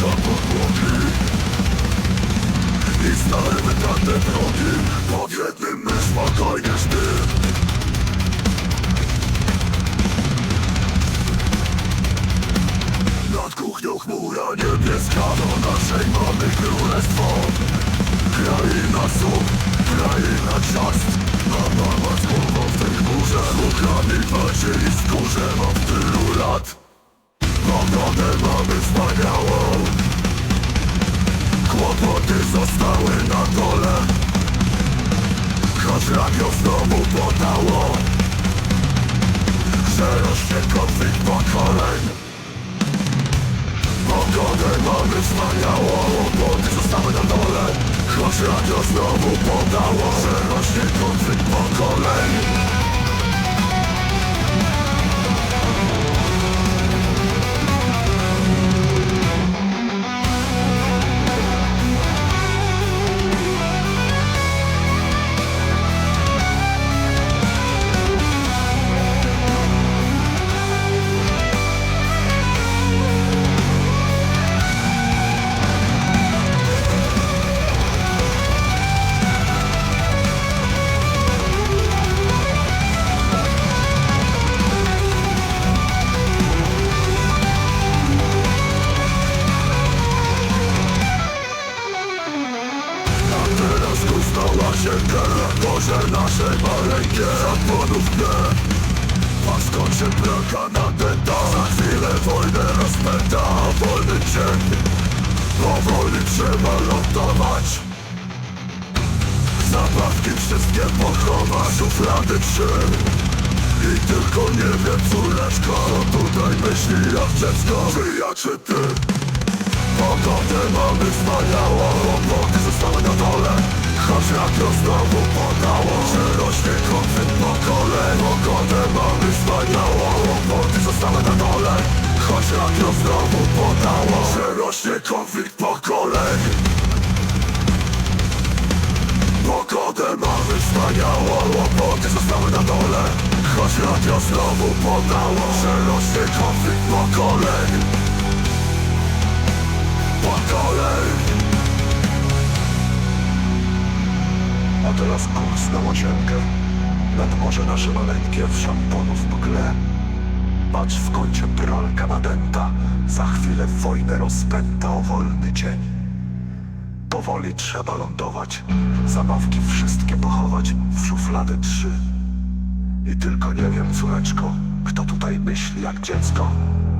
kapo głowy I stałem pragnę drogi Pod jednym mysz ma kajnie Nad kuchnią chmura niebieska Do naszej mamy królestwo Kraina sub, kraina ciast A mama z głową w tej górze Słuchami walczyli i kurzem, a w tyle Radio znowu podało Że rośnie konflikt pokoleń. Pogodę mamy wspaniałą Kłopoty zostały na dole. Choć radio znowu podało Że rośnie konflikt pokoleń kara Boże naszej maleńkie Zapłonów nie A się braka nadęta Za chwilę wojnę rozpęta Wolny dzień Powoli trzeba lądować Zabawki wszystkie pochować Szuflady trzy I tylko nie wiem córeczko Co tutaj myśli jak dziecko Czy ja czy ty Pogodę mamy wspaniałą Kłopoty zostały na dole Choć radio znowu podało Że rośnie konflikt pokoleń Pogodę mamy wspaniałą Kłopoty zostały na dole Choć radio znowu podało Że rośnie konflikt pokoleń Pogodę mamy wspaniałą Kłopoty zostały na dole Choć radio znowu podało Że rośnie konflikt pokoleń A teraz kurs na łazienkę Nad morze nasze maleńkie w szamponów mgle. Patrz w kącie pralka nadęta Za chwilę wojnę rozpęta o wolny dzień. Powoli trzeba lądować. Zabawki wszystkie pochować w szuflady trzy. I tylko nie wiem, córeczko Kto tutaj myśli jak dziecko.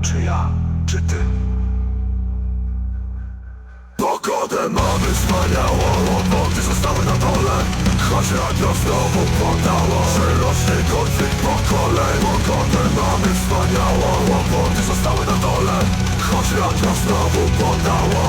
Czy ja, czy ty? Pogodę mamy wspaniałą radio znowu podało Że rośnie konflikt pokoleń Pogodę mamy wspaniałą Łopoty zostały na dole Choć radio znowu podało